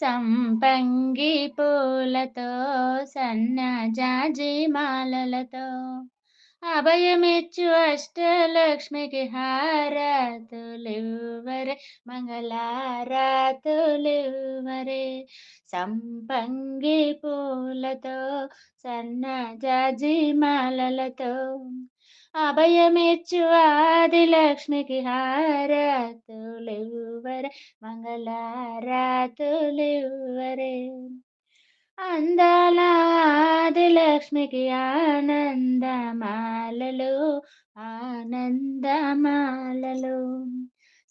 సంపంగి పూలతో సన్నజాజి మాలలతో అభయమిచ్చు అష్టలక్ష్మికి హారతులివ్వరే మంగళారాతులివ్వరే. సంపంగి పూలతో సన్నజాజి మాలలతో అభయమిచ్చు లక్ష్మికి హారతులివ్వరే మంగళారాతులివ్వరే. అందాల లక్ష్మికి ఆనందమాలలు ఆనందమాలలు.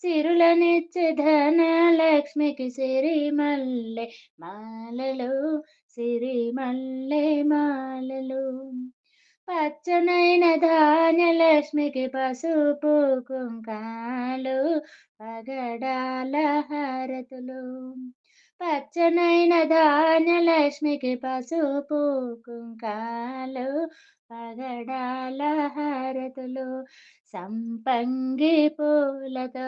సిరులనిచ్చే ధనలక్ష్మికి సిరిమల్లె మాలలు సిరిమల్లె మాలలు. పచ్చనైన ధాన్యలక్ష్మికి పసుపు కుంకాలు పగడాల హారతులు. పచ్చనైన ధాన్యలక్ష్మికి పసుపు కుంకాలు పగడాల హారతులు. సంపంగి పూలతో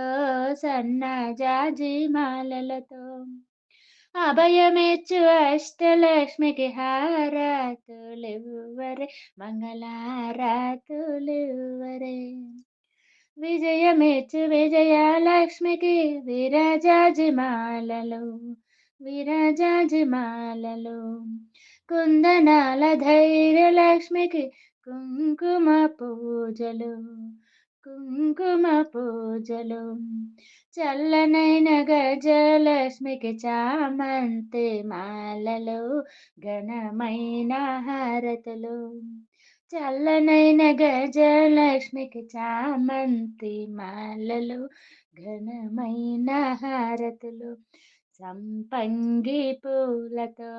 సన్నజాజి మాలలతో. అభయమేచ్చు అష్టలక్ష్మికి హారాతులివ్వరే మంగళారాతులివ్వరే. విజయమేచ్చు విజయలక్ష్మికి విరజాజిమాలలు విరజాజిమాలలు. కుందనాల ధైర్యలక్ష్మికి కుంకుమ పూజలు కుంకుమ పూజలు చల్లనైన గజలక్ష్మికి చామంతి మాలలు ఘనమైన హారతులు. చల్లనైన గజలక్ష్మికి చామంతి మాలలు ఘనమైన హారతులు. సంపంగి పూలతో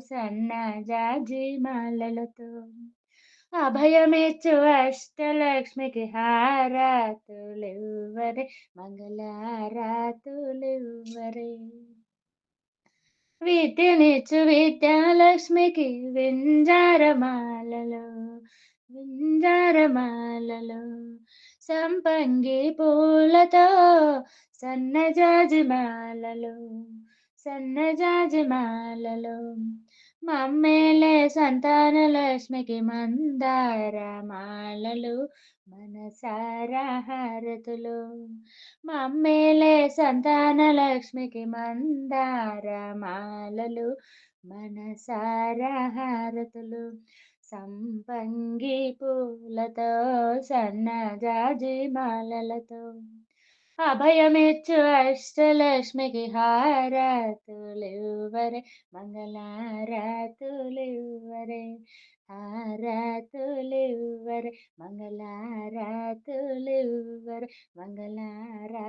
సన్నజాజి మాలలతో అభయమిచ్చు అష్టలక్ష్మికి హారతులివ్వరే మంగళారాతులివ్వరే విద్యనిచ్చు విద్యాలక్ష్మికి వింజారమాలలో వింజారమాలలో. సంపంగి పూలతో సన్నజాజి మాలలు సన్నజాజి మాలలు మమ్మేలే సంతాన లక్ష్మికి మందార మాలలు మనసార హారతులు. మమ్మేలే సంతాన లక్ష్మికి మందార మాలలు మనసార హారతులు. సంపంగి పూలతో సన్నజాజి మాలలతో అభయమిచ్చు అష్టలక్ష్మికి హారతులివ్వరే మంగళారాతులివ్వరే హారతులివ్వరే మంగళారాతులివ్వరే మంగళారాతులివ్వరే